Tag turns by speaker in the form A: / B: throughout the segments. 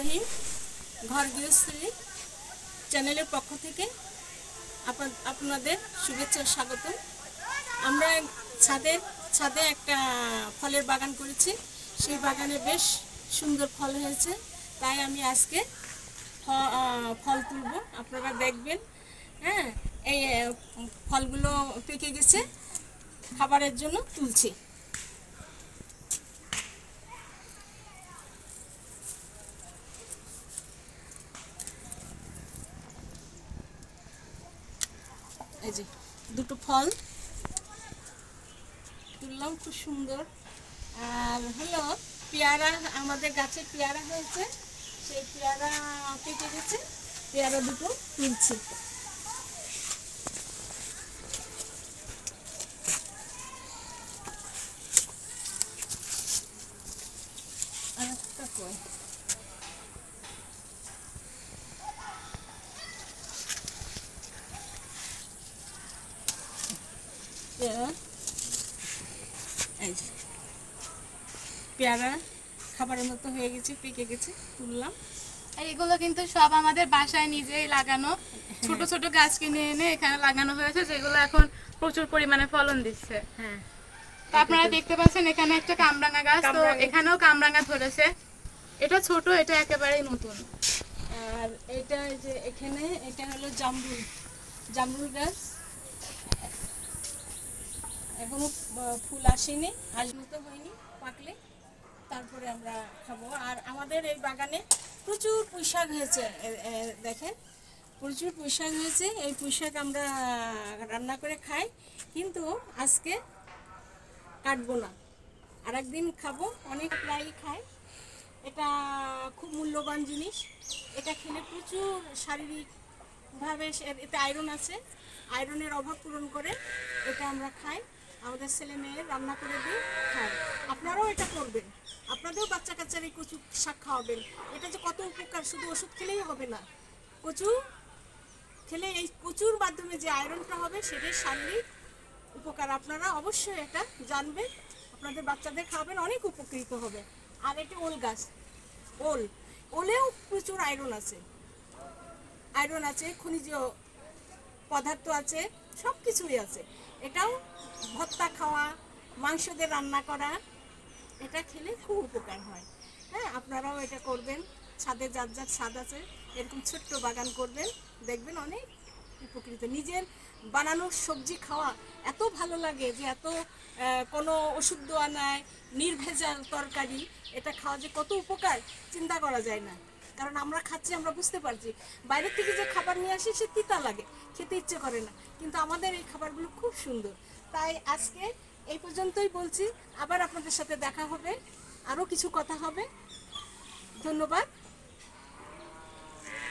A: রহিম ঘর গৃহস্থলী চ্যানেলের পক্ষ থেকে আপনা- আপনাদের শুভেচ্ছা ও স্বাগতম। আমরা ছাদে ছাদে একটা ফলের বাগান করেছি। সেই বাগানে বেশ সুন্দর ফল হয়েছে। তাই আমি আজকে ফল তুলব। আপনারা দেখবেন হ্যাঁ এই ফলগুলো পেকে গেছে। খাবারের জন্য তুলছি। এই যে, দুটো ফল। তুললাম, খুব সুন্দর। আর হলো, পেয়ারা, আমাদের গাছে পেয়ারা হয়েছে। সেই পেয়ারা পেকে গেছে। পেয়ারা দুটো তুলছি। আর এই যে। পেয়ারা খাবারের মতো হয়ে গেছে পেকে গেছে তুললাম।
B: আর এগুলো কিন্তু সব আমাদের বাসায় নিজেই লাগানো। ছোট ছোট গাছ কিনে এনে এখানে লাগানো হয়েছে যেগুলো এখন প্রচুর পরিমাণে ফলন দিচ্ছে।
A: হ্যাঁ।
B: তো আপনারা দেখতে পাচ্ছেন এখানে একটা কামরাঙা গাছ তো এখানেও কামরাঙা ধরেছে। এটা ছোট এটা একেবারেই নতুন।
A: আর এটা যে এখানে এটা হলো জামরুল। জামরুল গাছ। এখনও ফুল আসেনি আসবে তো হয়নি, পাকলে তারপরে আমরা খাব। আর আমাদের এই বাগানে প্রচুর পুঁইশাক হয়েছে দেখেন, প্রচুর পুঁইশাক হয়েছে। এই পুঁইশাক আমরা রান্না করে খাই, কিন্তু আজকে কাটবো না। আর একদিন খাব, অনেক প্রায়ই খাই। এটা খুব মূল্যবান জিনিস। এটা খেলে প্রচুর শারীরিকভাবে এতে আয়রন আছে। আয়রনের অভাব পূরণ করে এটা আমরা খাই। আমাদের ছেলে মেয়ে রান্না করে দিই খাই আপনারাও এটা করবেন। আপনাদেরও বাচ্চা কাচ্চার এই কচু শাক খাওয়াবেন। এটা যে কত উপকার, শুধু ওষুধ খেলেই হবে না। কচু খেলে এই কচুর মাধ্যমে যে আয়রনটা হবে, সেটাই শারীরিক উপকার। আপনারা অবশ্যই এটা জানবেন। আপনাদের বাচ্চাদের খাওয়াবেন, অনেক উপকৃত হবে। আর এটা ওল গাছ, ওল। ওলেও প্রচুর আয়রন আছে। আয়রন আছে, খনিজ পদার্থ আছে সব কিছুই আছে। এটাও ভত্তা খাওয়া মাংস দিয়ে রান্না করা, এটা খেলে খুব উপকার হয়। হ্যাঁ আপনারাও এটা করবেন। ছাদে যার যার ছাদ আছে, এরকম ছোট্ট বাগান করবেন, দেখবেন অনেক উপকৃত। নিজের বানানো সবজি খাওয়া এত ভালো লাগে যে এত কোনো ওষুধ দেওয়া নাই, নির্ভেজাল তরকারি, এটা খাওয়া যে কত উপকার, চিন্তা করা যায় না। কারণ আমরা খাচ্ছি, আমরা বুঝতে পারছি। বাইরের থেকে যে খাবার নিয়ে আসি, সে তিতা লাগে, খেতে ইচ্ছে করে না। কিন্তু আমাদের এই খাবারগুলো খুব সুন্দর। তাই আজকে এই পর্যন্তই বলছি। আবার আপনাদের সাথে দেখা হবে। আরও কিছু কথা হবে। ধন্যবাদ।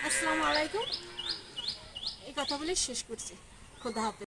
A: আসসালামু আলাইকুম। এই কথা বলে শেষ করছি। খোদা হাফেজ।